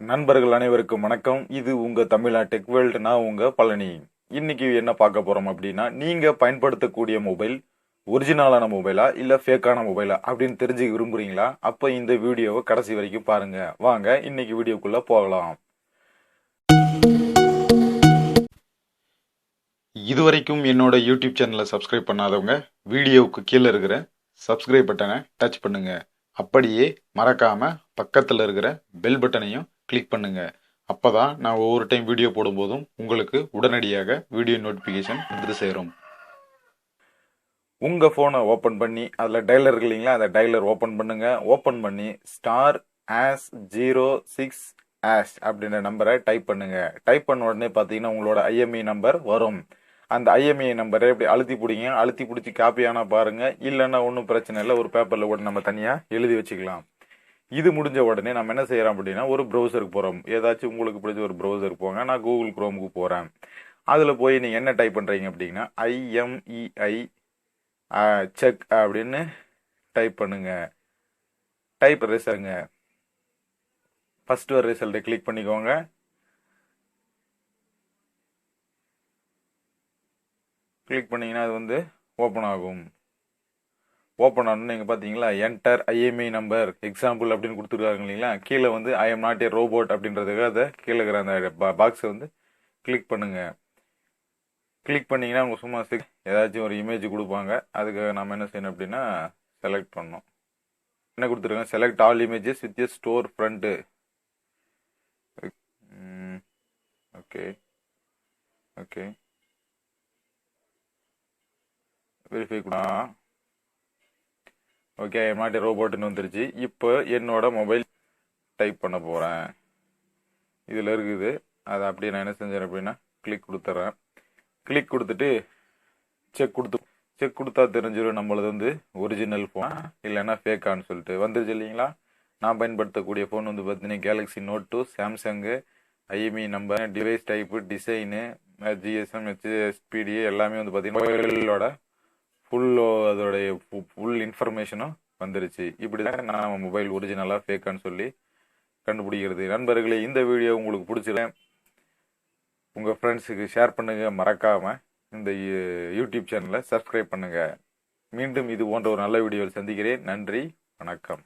நண்பர்கள் அனைவருக்கும் வணக்கம். இது உங்க தமிழா டெக் வேர்ல்டு நான் உங்க பழனி. இன்னைக்கு என்ன பார்க்க போறோம் அப்படின்னா நீங்க பயன்படுத்தக்கூடிய மொபைல் ஒரிஜினலான மொபைலா இல்ல ஃபேக்கான மொபைலா அப்படின்னு தெரிஞ்சுக்க விரும்புறீங்களா? அப்ப இந்த வீடியோவை கடைசி வரைக்கும் பாருங்க. வாங்க இன்னைக்கு வீடியோக்குள்ள போகலாம். இதுவரைக்கும் என்னோட யூடியூப் சேனலை சப்ஸ்கிரைப் பண்ணாதவங்க வீடியோவுக்கு கீழே இருக்கிற சப்ஸ்கிரைப் பட்டனை டச் பண்ணுங்க. அப்படியே மறக்காம பக்கத்தில் இருக்கிற பெல் பட்டனையும் கிளிக் பண்ணுங்க. அப்பதான் நான் ஒவ்வொரு டைம் வீடியோ போடும்போதும் உங்களுக்கு உடனடியாக வீடியோ நோட்டிஃபிகேஷன் வந்து சேரும். உங்கள் ஃபோனை ஓப்பன் பண்ணி அதில் டைலர் இருக்கு இல்லைங்களா அந்த டைலர் ஓப்பன் பண்ணுங்க. ஓப்பன் பண்ணி star hash zero six hash அப்படின்ற நம்பரை டைப் பண்ணுங்க. டைப் பண்ண உடனே பார்த்தீங்கன்னா உங்களோட ஐஎம்இ நம்பர் வரும். அந்த ஐஎம்இ நம்பரை இப்படி அழுத்தி பிடிங்க? அழுத்தி பிடிச்சி காப்பி ஆனால் பாருங்கள் இல்லைன்னா ஒன்றும் பிரச்சனை இல்லை. ஒரு பேப்பரில் கூட நம்ம தனியாக எழுதி வச்சுக்கலாம். இது முடிஞ்ச உடனே நம்ம என்ன செய்யறோம் அப்படின்னா ஒரு ப்ரௌசருக்கு போறோம். ஏதாச்சும் உங்களுக்கு பிடிச்ச ஒரு ப்ரௌசருக்கு போங்க. நான் கூகுள் குரோமுக்கு போறேன். அதுல போய் நீங்க என்ன டைப் பண்றீங்க அப்படின்னா ஐஎம்இஐ செக் அப்படின்னு டைப் பண்ணுங்க. டைப் ரிசல்ட்டுங்க ஃபர்ஸ்ட் ஒரு ரிசல்ட்டை கிளிக் பண்ணிக்கோங்க. கிளிக் பண்ணீங்கன்னா அது வந்து ஓப்பன் ஆகும். ஓப்பன் ஆகணும் நீங்கள் பார்த்தீங்களா என்டர் ஐஎம்ஐ நம்பர் எக்ஸாம்பிள் அப்படின்னு கொடுத்துருக்காங்க இல்லைங்களா? கீழே வந்து I am not a robot அப்படின்றதுக்கு அதை கீழே இருக்கிற அந்த பாக்ஸை வந்து கிளிக் பண்ணுங்கள் கிளிக் பண்ணிங்கன்னா அவங்க சும்மா சிக் ஏதாச்சும் ஒரு இமேஜ் கொடுப்பாங்க. அதுக்கு நம்ம என்ன செய்யணும் அப்படின்னா செலக்ட் பண்ணோம் என்ன கொடுத்துருக்காங்க? Select all images with store front okay okay verify கூட ஓகே மாட்டி ரோபோட்டுன்னு வந்துருச்சு. இப்போ என்னோட மொபைல் டைப் பண்ண போகிறேன் இதில் இருக்குது. அதை அப்படியே நான் என்ன செஞ்சேன் அப்படின்னா கிளிக் கொடுத்துட்றேன் கிளிக் கொடுத்துட்டு செக் கொடுத்து செக் கொடுத்தா தெரிஞ்சிடும் நம்மளது வந்து ஒரிஜினல் ஃபோன் இல்லைன்னா ஃபேக்கான்னு சொல்லிட்டு. வந்துருச்சு இல்லைங்களா? நான் பயன்படுத்தக்கூடிய ஃபோன் வந்து பார்த்தீங்கன்னா Galaxy Note two Samsung IMEI number device type design GSM HSPD எல்லாமே வந்து பார்த்தீங்கன்னா மொபைலோட ஃபுல் அதோடைய ஃபுல் இன்ஃபர்மேஷனும் வந்துருச்சு. இப்படி தான் நான் மொபைல் ஒரிஜினலாக ஃபேக்கான்னு சொல்லி கண்டுபிடிக்கிறது. நண்பர்களே இந்த வீடியோ உங்களுக்கு பிடிச்சிருக்கேன் உங்கள் ஃப்ரெண்ட்ஸுக்கு ஷேர் பண்ணுங்கள் மறக்காமல் இந்த யூடியூப் சேனலை சப்ஸ்கிரைப் பண்ணுங்கள் மீண்டும் இது போன்ற ஒரு நல்ல வீடியோவில் சந்திக்கிறேன். நன்றி வணக்கம்.